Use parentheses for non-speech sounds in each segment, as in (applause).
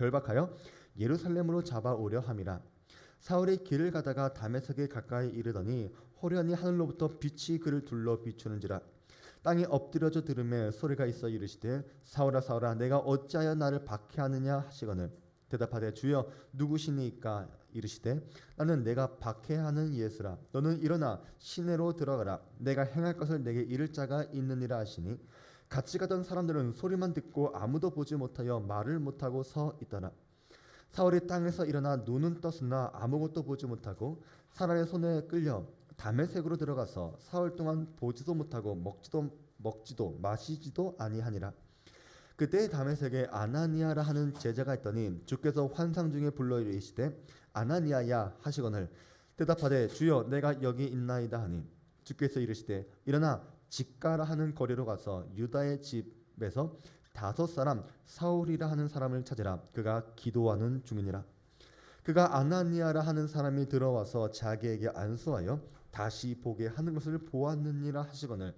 결박하여 예루살렘으로 잡아오려 함이라. 사울이 길을 가다가 다메섹에 가까이 이르더니 호련히 하늘로부터 빛이 그를 둘러 비추는지라. 땅에 엎드려져 들음에 소리가 있어 이르시되 사울아 사울아 내가 어찌하여 나를 박해하느냐 하시거늘. 대답하되 주여 누구시니까 이르시되 나는 내가 박해하는 예수라. 너는 일어나 시내로 들어가라. 내가 행할 것을 내게 이를 자가 있느니라 하시니 같이 가던 사람들은 소리만 듣고 아무도 보지 못하여 말을 못하고 서 있더라 사울이 땅에서 일어나 눈은 떴으나 아무것도 보지 못하고 사람의 손에 끌려 담에색으로 들어가서 사흘 동안 보지도 못하고 먹지도 먹지도 마시지도 아니하니라. 그때 담에색에 아나니아라 하는 제자가 있더니 주께서 환상 중에 불러 이르시되 아나니아야 하시거늘 대답하되 주여 내가 여기 있나이다 하니 주께서 이르시되 일어나 직가라 하는 거리로 가서 유다의 집에서 다섯 사람 사울이라 하는 사람을 찾으라. 그가 기도하는 중이니라. 그가 아나니아라 하는 사람이 들어와서 자기에게 안수하여 다시 보게 하는 것을 보았느니라 하시거늘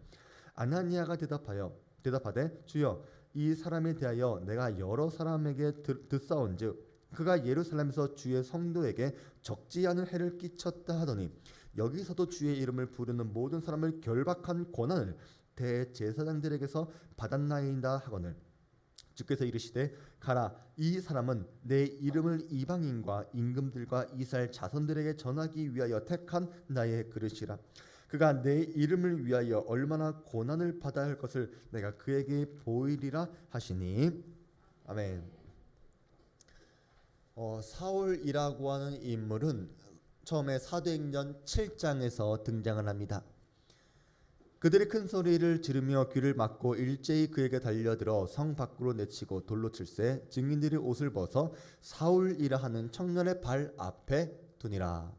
아나니아가 대답하여 대답하되 주여 이 사람에 대하여 내가 여러 사람에게 들- 듣사온즉 그가 예루살렘에서 주의 성도에게 적지 않은 해를 끼쳤다 하더니 여기서도 주의 이름을 부르는 모든 사람을 결박한 권한을 대제사장들에게서 받았나이다 하거늘. 주께서 이르시되 가라 이 사람은 내 이름을 이방인과 임금들과 이스라엘 자손들에게 전하기 위하여 택한 나의 그릇이라. 그가 내 이름을 위하여 얼마나 고난을 받아야 할 것을 내가 그에게 보이리라 하시니. 아멘. 어, 사울이라고 하는 인물은 처음에 사도행전 7장에서 등장을 합니다. 그들이 큰 소리를 지르며 귀를 막고 일제히 그에게 달려들어 성 밖으로 내치고 돌로 칠세 증인들이 옷을 벗어 사울이라 하는 청년의 발 앞에 두니라.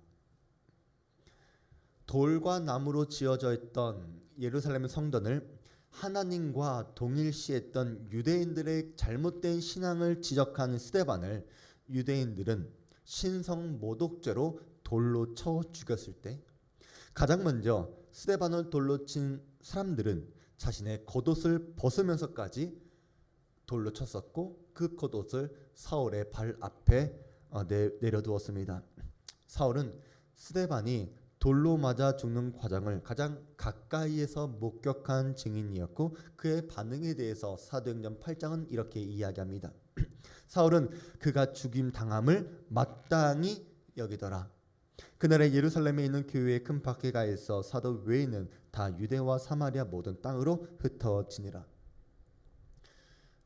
돌과 나무로 지어져 있던 예루살렘 성전을 하나님과 동일시했던 유대인들의 잘못된 신앙을 지적한 스데반을 유대인들은 신성 모독죄로 돌로 쳐 죽였을 때 가장 먼저 스데반을 돌로 친 사람들은 자신의 겉옷을 벗으면서까지 돌로 쳤었고 그 겉옷을 사울의 발 앞에 어, 내, 내려두었습니다. 사울은 스데반이 돌로 맞아 죽는 과정을 가장 가까이에서 목격한 증인이었고 그의 반응에 대해서 사도행전 8장은 이렇게 이야기합니다. (clears throat) 사울은 그가 죽임 당함을 마땅히 여기더라. 그날에 예루살렘에 있는 교회에 큰 박해가 있어 사도 외에는 다 유대와 사마리아 모든 땅으로 흩어지니라.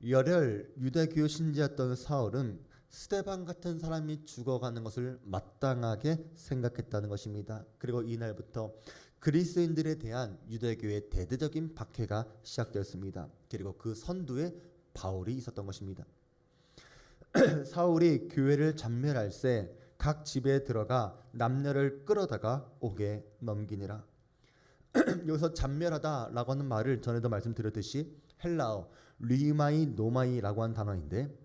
열혈 유대교 신자였던 사울은 스데반 같은 사람이 죽어가는 것을 마땅하게 생각했다는 것입니다. 그리고 이날부터 그리스도인들에 대한 유대교의 대대적인 박해가 시작되었습니다. 그리고 그 선두에 바울이 있었던 것입니다. (clears throat) 사울이 교회를 잔멸할 새 각 집에 들어가 남녀를 끌어다가 옥에 넘기니라. (clears throat) 여기서 잔멸하다라고 하는 말을 전에도 말씀드렸듯이 헬라어 리마이 노마이라고 하는 단어인데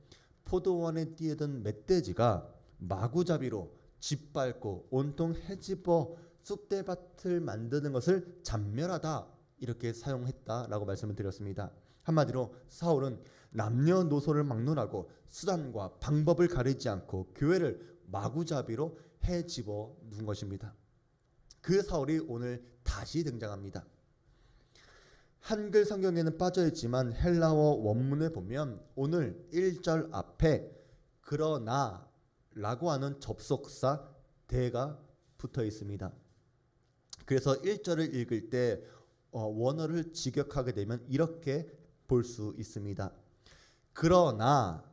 포도원에 뛰어든 멧돼지가 마구잡이로 짓밟고 온통 헤집어 쑥대밭을 만드는 것을 잔멸하다 이렇게 사용했다라고 말씀을 드렸습니다. 한마디로 사울은 남녀노소를 막론하고 수단과 방법을 가리지 않고 교회를 마구잡이로 해 집어 놓은 것입니다. 그 사울이 오늘 다시 등장합니다. 한글 성경에는 빠져 있지만 헬라어 원문에 보면 오늘 1절 앞에 그러나라고 하는 접속사 대가 붙어 있습니다. 그래서 1절을 읽을 때 어, 원어를 직역하게 되면 이렇게 볼 수 있습니다. 그러나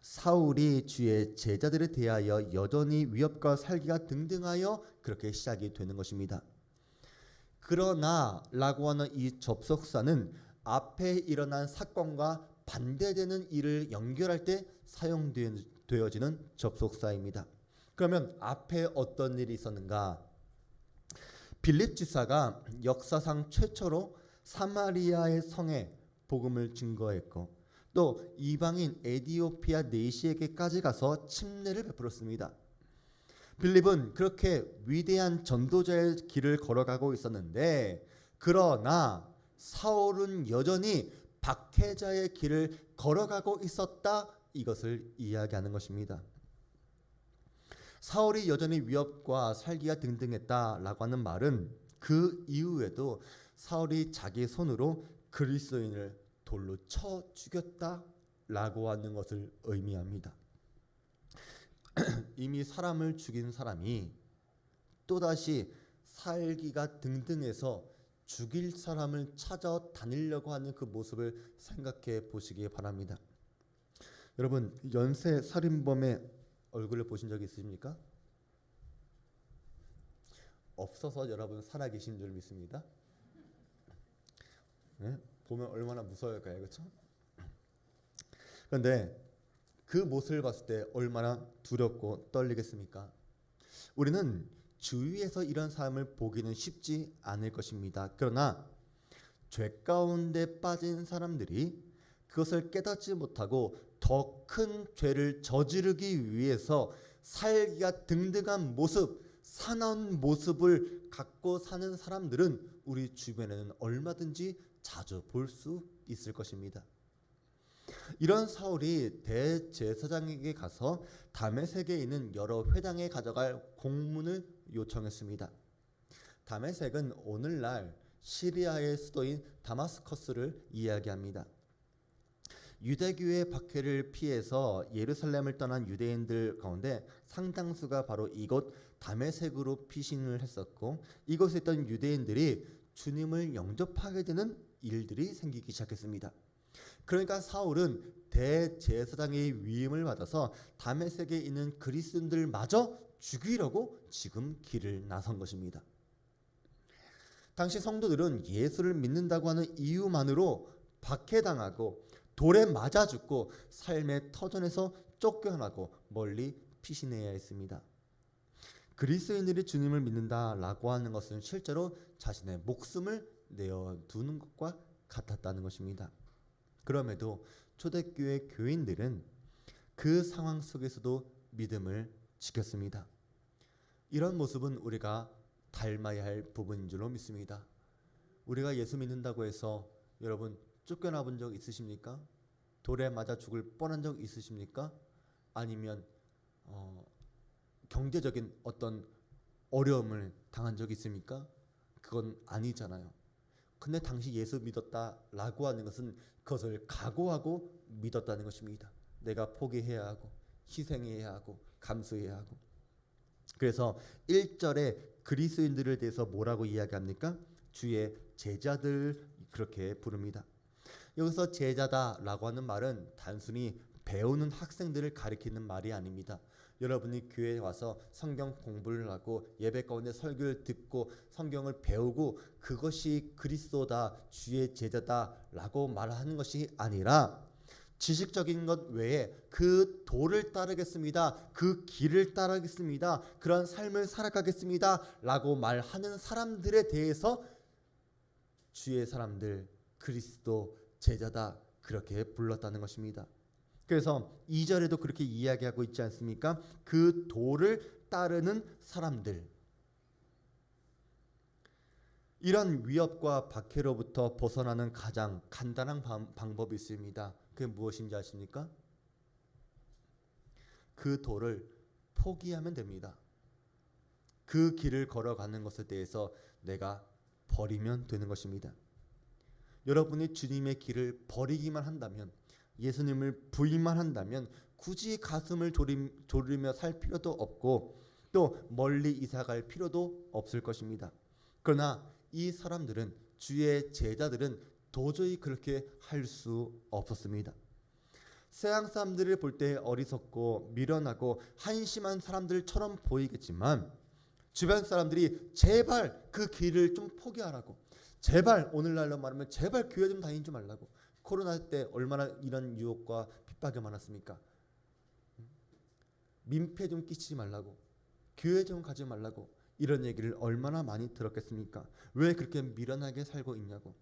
사울이 주의 제자들에 대하여 여전히 위협과 살기가 등등하여 그렇게 시작이 되는 것입니다. 그러나라고 하는 이 접속사는 앞에 일어난 사건과 반대되는 일을 연결할 때 사용되어지는 접속사입니다. 그러면 앞에 어떤 일이 있었는가? 빌립 지사가 역사상 최초로 사마리아의 성에 복음을 증거했고 또 이방인 에디오피아 네시에게까지 가서 침례를 베풀었습니다. 빌립은 그렇게 위대한 전도자의 길을 걸어가고 있었는데 그러나 사울은 여전히 박해자의 길을 걸어가고 있었다 이것을 이야기하는 것입니다. 사울이 여전히 위협과 살기가 등등했다라고 하는 말은 그 이후에도 사울이 자기 손으로 그리스도인을 돌로 쳐 죽였다라고 하는 것을 의미합니다. (clears throat) 이미 사람을 죽인 사람이 또다시 살기가 등등해서 죽일 사람을 찾아 다니려고 하는 그 모습을 생각해 보시기 바랍니다. 여러분 연쇄 살인범의 얼굴을 보신 적 있으십니까? 없어서 여러분 살아계신 줄 믿습니다. 네? 보면 얼마나 무서울까요, 그렇죠? 그런데 그 모습을 봤을 때 얼마나 두렵고 떨리겠습니까? 우리는 주위에서 이런 삶을 보기는 쉽지 않을 것입니다. 그러나 죄 가운데 빠진 사람들이 그것을 깨닫지 못하고 더 큰 죄를 저지르기 위해서 살기가 등등한 모습, 사나운 모습을 갖고 사는 사람들은 우리 주변에는 얼마든지 자주 볼 수 있을 것입니다. 이런 사울이 대제사장에게 가서 다메섹에 있는 여러 회당에 가져갈 공문을 요청했습니다. 다메섹은 오늘날 시리아의 수도인 다마스커스를 이야기합니다. 유대교의 박해를 피해서 예루살렘을 떠난 유대인들 가운데 상당수가 바로 이곳 다메섹으로 피신을 했었고 이곳에 있던 유대인들이 주님을 영접하게 되는 일들이 생기기 시작했습니다. 그러니까 사울은 대제사장의 위임을 받아서 다메섹에 있는 그리스도인들마저 죽이려고 지금 길을 나선 것입니다. 당시 성도들은 예수를 믿는다고 하는 이유만으로 박해당하고 돌에 맞아 죽고 삶의 터전에서 쫓겨나고 멀리 피신해야 했습니다. 그리스도인들이 주님을 믿는다라고 하는 것은 실제로 자신의 목숨을 내어 두는 것과 같았다는 것입니다. 그럼에도 초대교회 교인들은 그 상황 속에서도 믿음을 지켰습니다. 이런 모습은 우리가 닮아야 할 부분인 줄로 믿습니다. 우리가 예수 믿는다고 해서 여러분 쫓겨나 본 적 있으십니까? 돌에 맞아 죽을 뻔한 적 있으십니까? 아니면 어, 경제적인 어떤 어려움을 당한 적 있습니까? 그건 아니잖아요. 근데 당시 예수 믿었다라고 하는 것은 그것을 각오하고 믿었다는 것입니다. 내가 포기해야 하고 희생해야 하고 감수해야 하고. 그래서 1절에 그리스도인들에 대해서 뭐라고 이야기합니까? 주의 제자들 그렇게 부릅니다. 여기서 제자다라고 하는 말은 단순히 배우는 학생들을 가리키는 말이 아닙니다. 여러분이 교회에 와서 성경 공부를 하고 예배 가운데 설교를 듣고 성경을 배우고 그것이 그리스도다 주의 제자다라고 말하는 것이 아니라 지식적인 것 외에 그 도를 따르겠습니다. 그 길을 따르겠습니다. 그런 삶을 살아가겠습니다 라고 말하는 사람들에 대해서 주의 사람들 그리스도 제자다 그렇게 불렀다는 것입니다. 그래서 2절에도 그렇게 이야기하고 있지 않습니까? 그 도를 따르는 사람들. 이런 위협과 박해로부터 벗어나는 가장 간단한 방, 방법이 있습니다. 그게 무엇인지 아십니까? 그 도를 포기하면 됩니다. 그 길을 걸어가는 것에 대해서 내가 버리면 되는 것입니다. 여러분이 주님의 길을 버리기만 한다면 예수님을 부인만 한다면 굳이 가슴을 졸이며 살 필요도 없고 또 멀리 이사 갈 필요도 없을 것입니다. 그러나 이 사람들은 주의 제자들은 도저히 그렇게 할 수 없었습니다. 세상 사람들을 볼 때 어리석고 미련하고 한심한 사람들처럼 보이겠지만 주변 사람들이 제발 그 길을 좀 포기하라고 제발 오늘날로 말하면 제발 교회 좀 다니지 말라고 코로나 때 얼마나 이런 유혹과 핍박이 많았습니까? 민폐 좀 끼치지 말라고 교회 좀 가지 말라고 이런 얘기를 얼마나 많이 들었겠습니까? 왜 그렇게 미련하게 살고 있냐고.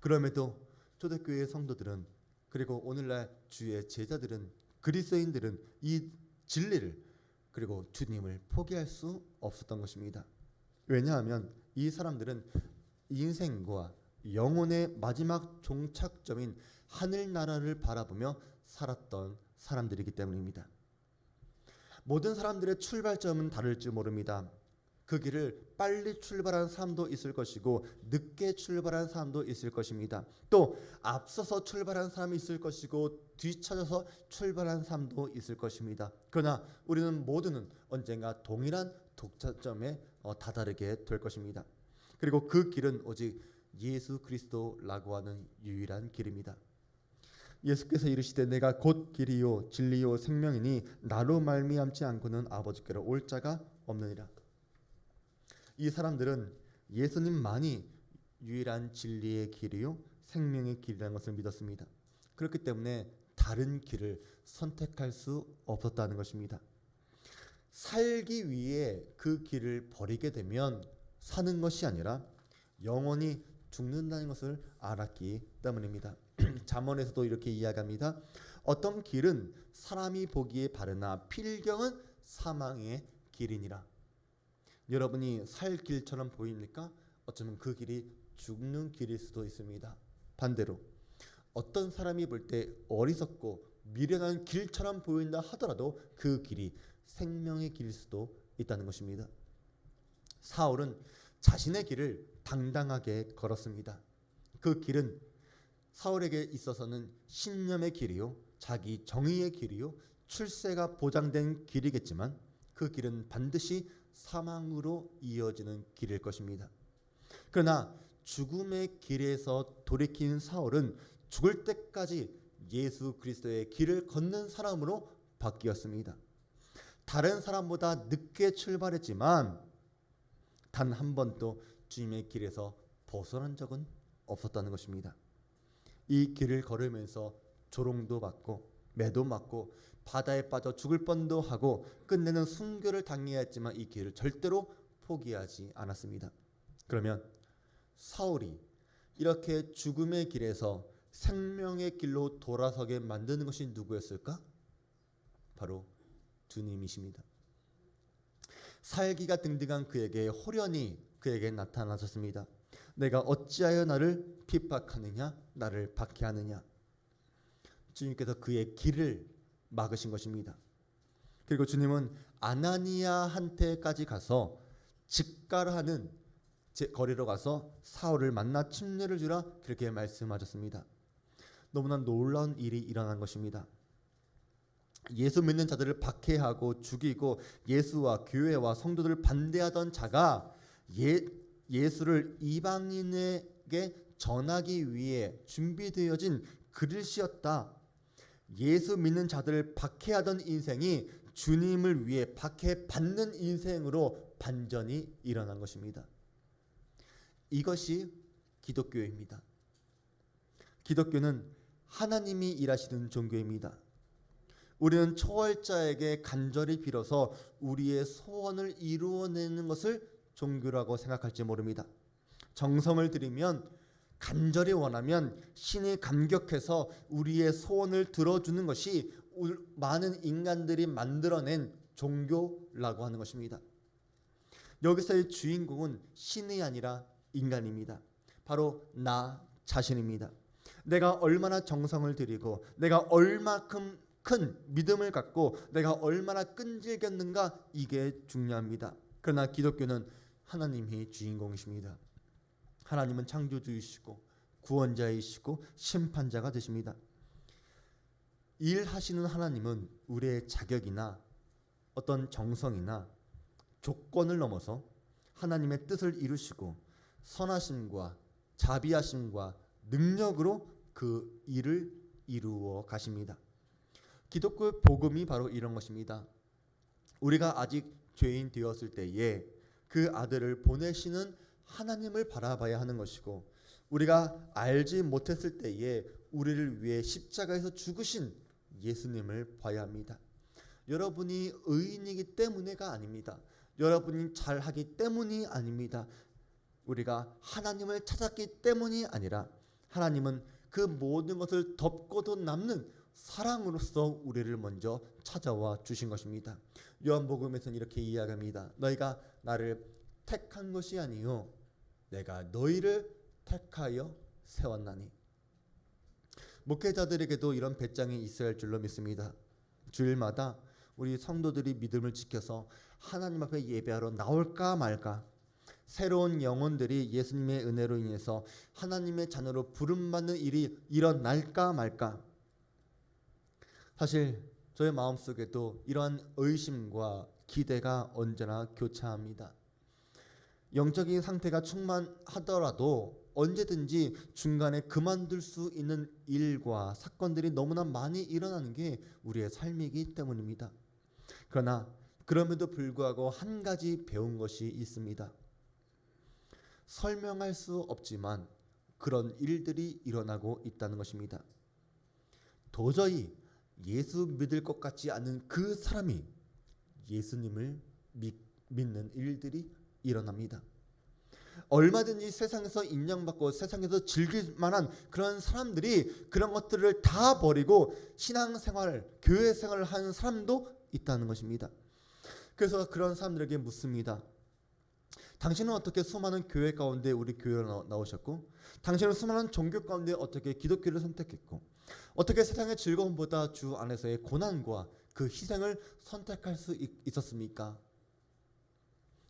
그럼에도 초대교회 성도들은 그리고 오늘날 주의 제자들은 그리스도인들은 이 진리를 그리고 주님을 포기할 수 없었던 것입니다. 왜냐하면 이 사람들은 인생과 영혼의 마지막 종착점인 하늘 나라를 바라보며 살았던 사람들이기 때문입니다. 모든 사람들의 출발점은 다를지 모릅니다. 그 길을 빨리 출발한 사람도 있을 것이고 늦게 출발한 사람도 있을 것입니다. 또 앞서서 출발한 사람이 있을 것이고 뒤쳐져서 출발한 사람도 있을 것입니다. 그러나 우리는 모두는 언젠가 동일한 독자점에 어, 다다르게 될 것입니다. 그리고 그 길은 오직 예수 그리스도라고 하는 유일한 길입니다. 예수께서 이르시되 내가 곧 길이요 진리요 생명이니 나로 말미암지 않고는 아버지께로 올 자가 없느니라. 이 사람들은 예수님만이 유일한 진리의 길이요 생명의 길이라는 것을 믿었습니다. 그렇기 때문에 다른 길을 선택할 수 없었다는 것입니다. 살기 위해 그 길을 버리게 되면 사는 것이 아니라 영원히 죽는다는 것을 알았기 때문입니다. (clears throat) 잠언에서도 이렇게 이야기합니다. 어떤 길은 사람이 보기에 바르나 필경은 사망의 길이니라. 여러분이 살 길처럼 보입니까? 어쩌면 그 길이 죽는 길일 수도 있습니다. 반대로 어떤 사람이 볼 때 어리석고 미련한 길처럼 보인다 하더라도 그 길이 생명의 길일 수도 있다는 것입니다. 사울은 자신의 길을 당당하게 걸었습니다. 그 길은 사울에게 있어서는 신념의 길이요, 자기 정의의 길이요, 출세가 보장된 길이겠지만 그 길은 반드시 사망으로 이어지는 길일 것입니다. 그러나 죽음의 길에서 돌이킨 사울은 죽을 때까지 예수 그리스도의 길을 걷는 사람으로 바뀌었습니다. 다른 사람보다 늦게 출발했지만 단 한 번도 주님의 길에서 벗어난 적은 없었다는 것입니다. 이 길을 걸으면서 조롱도 받고 매도 맞고 바다에 빠져 죽을 뻔도 하고 끝내는 순교를 당해야 했지만 이 길을 절대로 포기하지 않았습니다. 그러면 사울이 이렇게 죽음의 길에서 생명의 길로 돌아서게 만드는 것이 누구였을까? 바로 주님이십니다. 살기가 등등한 그에게 호련히 그에게 나타나셨습니다. 내가 어찌하여 나를 핍박하느냐 나를 박해하느냐 주님께서 그의 길을 막으신 것입니다. 그리고 주님은 아나니아한테까지 가서 직가하는 거리로 가서 사울을 만나 침례를 주라 그렇게 말씀하셨습니다. 너무나 놀라운 일이 일어난 것입니다. 예수 믿는 자들을 박해하고 죽이고 예수와 교회와 성도들을 반대하던 자가 예, 예수를 이방인에게 전하기 위해 준비되어진 그릇이었다. 예수 믿는 자들을 박해하던 인생이 주님을 위해 박해받는 인생으로 반전이 일어난 것입니다. 이것이 기독교입니다. 기독교는 하나님이 일하시는 종교입니다. 우리는 초월자에게 간절히 빌어서 우리의 소원을 이루어내는 것을 종교라고 생각할지 모릅니다. 정성을 들이면 간절히 원하면 신이 감격해서 우리의 소원을 들어주는 것이 많은 인간들이 만들어낸 종교라고 하는 것입니다. 여기서의 주인공은 신이 아니라 인간입니다. 바로 나 자신입니다. 내가 얼마나 정성을 들이고 내가 얼마큼 큰 믿음을 갖고 내가 얼마나 끈질겼는가 이게 중요합니다. 그러나 기독교는 하나님이 주인공이십니다. 하나님은 창조주이시고 구원자이시고 심판자가 되십니다. 일하시는 하나님은 우리의 자격이나 어떤 정성이나 조건을 넘어서 하나님의 뜻을 이루시고 선하심과 자비하심과 능력으로 그 일을 이루어 가십니다. 기독교 복음이 바로 이런 것입니다. 우리가 아직 죄인 되었을 때에 그 아들을 보내시는 하나님을 바라봐야 하는 것이고 우리가 알지 못했을 때에 우리를 위해 십자가에서 죽으신 예수님을 봐야 합니다. 여러분이 의인이기 때문에가 아닙니다. 여러분이 잘하기 때문이 아닙니다. 우리가 하나님을 찾았기 때문이 아니라 하나님은 그 모든 것을 덮고도 남는 사랑으로서 우리를 먼저 찾아와 주신 것입니다. 요한복음에서는 이렇게 이야기합니다. 너희가 나를 택한 것이 아니요 내가 너희를 택하여 세웠나니 목회자들에게도 이런 배짱이 있어야 할 줄로 믿습니다. 주일마다 우리 성도들이 믿음을 지켜서 하나님 앞에 예배하러 나올까 말까 새로운 영혼들이 예수님의 은혜로 인해서 하나님의 자녀로 부름받는 일이 일어날까 말까 사실 저의 마음속에도 이러한 의심과 기대가 언제나 교차합니다. 영적인 상태가 충만하더라도 언제든지 중간에 그만둘 수 있는 일과 사건들이 너무나 많이 일어나는 게 우리의 삶이기 때문입니다. 그러나 그럼에도 불구하고 한 가지 배운 것이 있습니다. 설명할 수 없지만 그런 일들이 일어나고 있다는 것입니다. 도저히 예수 믿을 것 같지 않은 그 사람이 예수님을 믿, 믿는 일들이 일어납니다. 얼마든지 세상에서 인정받고 세상에서 즐길 만한 그런 사람들이 그런 것들을 다 버리고 신앙생활, 교회 생활을 하는 사람도 있다는 것입니다. 그래서 그런 사람들에게 묻습니다. 당신은 어떻게 수많은 교회 가운데 우리 교회로 나- 나오셨고 당신은 수많은 종교 가운데 어떻게 기독교를 선택했고 어떻게 세상의 즐거움보다 주 안에서의 고난과 그 희생을 선택할 수 있, 있었습니까?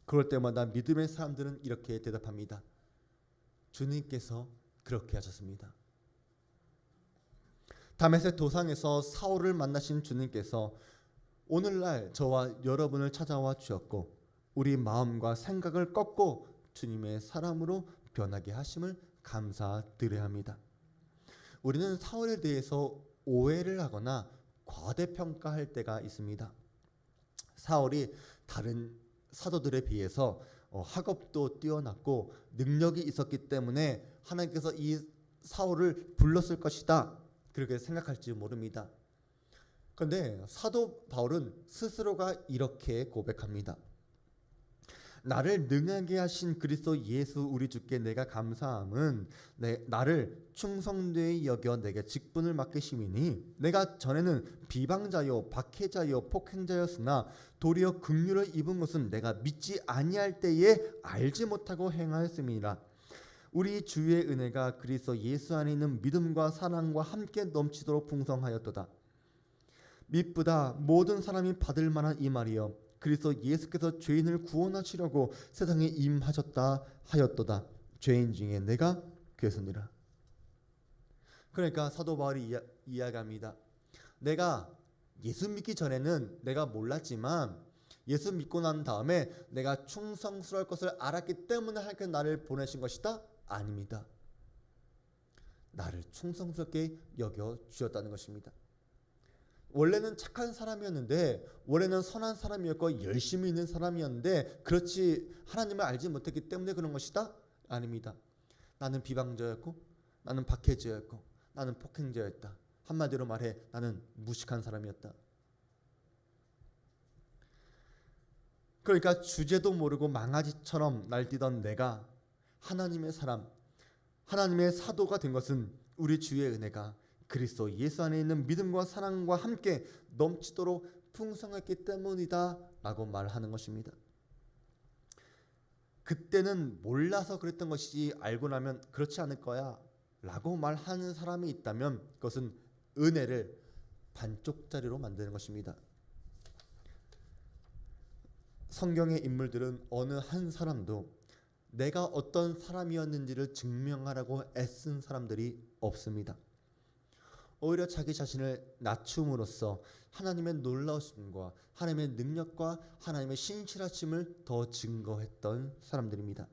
그럴 때마다 믿음의 사람들은 이렇게 대답합니다. 주님께서 그렇게 하셨습니다. 다메섹 도상에서 사울을 만나신 주님께서 오늘날 저와 여러분을 찾아와 주셨고 우리 마음과 생각을 꺾고 주님의 사람으로 변하게 하심을 감사드려야 합니다. 우리는 사울에 대해서 오해를 하거나 과대평가할 때가 있습니다. 사울이 다른 사도들에 비해서 어, 학업도 뛰어났고 능력이 있었기 때문에 하나님께서 이 사울을 불렀을 것이다 그렇게 생각할지 모릅니다. 그런데 사도 바울은 스스로가 이렇게 고백합니다. 나를 능하게 하신 그리스도 예수 우리 주께 내가 감사함은 내, 나를 충성되이 여겨 내게 직분을 맡기심이니 내가 전에는 비방자요 박해자요 폭행자였으나 도리어 긍휼을 입은 것은 내가 믿지 아니할 때에 알지 못하고 행하였음이니라. 우리 주의 은혜가 그리스도 예수 안에 있는 믿음과 사랑과 함께 넘치도록 풍성하였도다. 믿보다 모든 사람이 받을 만한 이 말이여 그리스도 예수께서 죄인을 구원하시려고 세상에 임하셨다 하였도다. 죄인 중에 내가 괴선이라. 그러니까 사도 바울이 이야, 이야기합니다. 내가 예수 믿기 전에는 내가 몰랐지만 예수 믿고 난 다음에 내가 충성스러울 것을 알았기 때문에 하나님께서 나를 보내신 것이다? 아닙니다. 나를 충성스럽게 여겨 주셨다는 것입니다 원래는 착한 사람이었는데 원래는 선한 사람이었고 열심히 있는 사람이었는데 그렇지 하나님을 알지 못했기 때문에 그런 것이다? 아닙니다. 나는 비방자였고 나는 박해자였고 나는 폭행자였다. 한마디로 말해 나는 무식한 사람이었다. 그러니까 주제도 모르고 망아지처럼 날뛰던 내가 하나님의 사람, 하나님의 사도가 된 것은 우리 주의 은혜가 그리스도 예수 안에 있는 믿음과 사랑과 함께 넘치도록 풍성했기 때문이다라고 말하는 것입니다. 그때는 몰라서 그랬던 것이지 알고 나면 그렇지 않을 거야라고 말하는 사람이 있다면 그것은 은혜를 반쪽짜리로 만드는 것입니다. 성경의 인물들은 어느 한 사람도 내가 어떤 사람이었는지를 증명하라고 애쓴 사람들이 없습니다. 오히려 자기 자신을 낮춤으로써 하나님의 놀라우심과 하나님의 능력과 하나님의 신실하심을 더 증거했던 사람들입니다.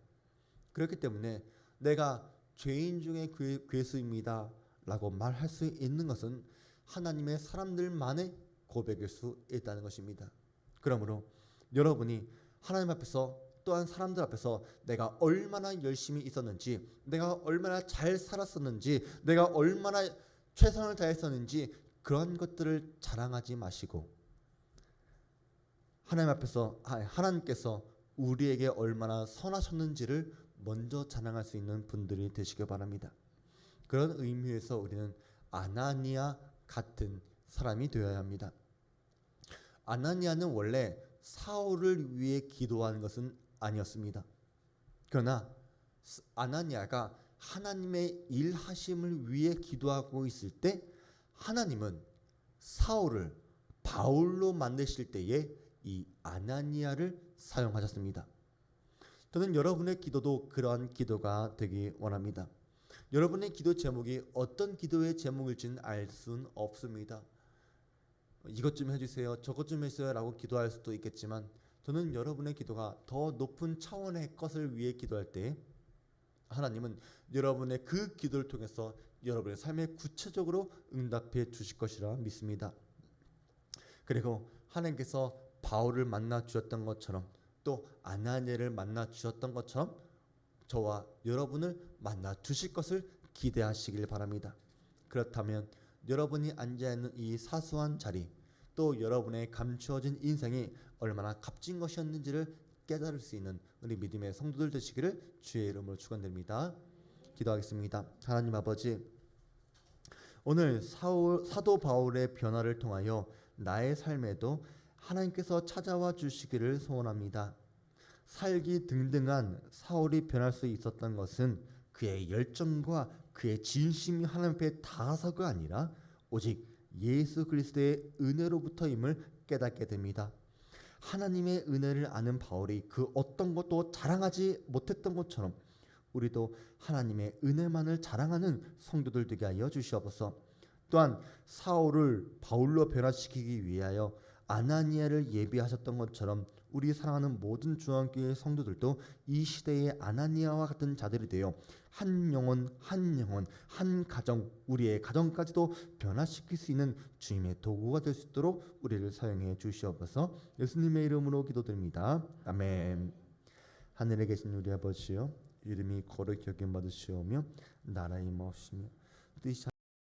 그렇기 때문에 내가 죄인 중에 괴수입니다. 라고 말할 수 있는 것은 하나님의 사람들만의 고백일 수 있다는 것입니다. 그러므로 여러분이 하나님 앞에서 또한 사람들 앞에서 내가 얼마나 열심히 있었는지, 내가 얼마나 잘 살았었는지, 내가 얼마나 최선을 다했었는지 그런 것들을 자랑하지 마시고 하나님 앞에서 하나님께서 우리에게 얼마나 선하셨는지를 먼저 자랑할 수 있는 분들이 되시길 바랍니다. 그런 의미에서 우리는 아나니아 같은 사람이 되어야 합니다. 아나니아는 원래 사울을 위해 기도하는 것은 아니었습니다. 그러나 아나니아가 하나님의 일하심을 위해 기도하고 있을 때 하나님은 사울을 바울로 만드실 때에 이 아나니아를 사용하셨습니다. 저는 여러분의 기도도 그러한 기도가 되기 원합니다. 여러분의 기도 제목이 어떤 기도의 제목일지는 알 수는 없습니다. 이것 좀 해주세요, 저것 좀 해주세요라고 기도할 수도 있겠지만 저는 여러분의 기도가 더 높은 차원의 것을 위해 기도할 때 하나님은 여러분의 그 기도를 통해서 여러분의 삶에 구체적으로 응답해 주실 것이라 믿습니다. 그리고 하나님께서 바울을 만나 주셨던 것처럼 또 아나니아를 만나 주셨던 것처럼 저와 여러분을 만나 주실 것을 기대하시길 바랍니다. 그렇다면 여러분이 앉아 있는 이 사소한 자리 또 여러분의 감추어진 인생이 얼마나 값진 것이었는지를 깨달을 수 있는 우리 믿음의 성도들 되시기를 주의 이름으로 축원드립니다. 기도하겠습니다. 하나님 아버지 오늘 사울, 사도 바울의 변화를 통하여 나의 삶에도 하나님께서 찾아와 주시기를 소원합니다. 살기 등등한 사울이 변할 수 있었던 것은 그의 열정과 그의 진심이 하나님 앞에 닿아서가 아니라 오직 예수 그리스도의 은혜로부터임을 깨닫게 됩니다. 하나님의 은혜를 아는 바울이 그 어떤 것도 자랑하지 못했던 것처럼 우리도 하나님의 은혜만을 자랑하는 성도들 되게 하여 주시옵소서. 또한 사울을 바울로 변화시키기 위하여 아나니아를 예비하셨던 것처럼 우리 사랑하는 모든 중앙교회 성도들도 이 시대의 아나니아와 같은 자들이 되어 한 영혼 한 영혼 한 가정 우리의 가정까지도 변화시킬 수 있는 주님의 도구가 될 수 있도록 우리를 사용해 주시옵소서. 예수님의 이름으로 기도드립니다. 아멘. 하늘에 계신 우리 아버지여 이름이 거룩히 여김 받으시오며 나라의 마옵시며 뜻이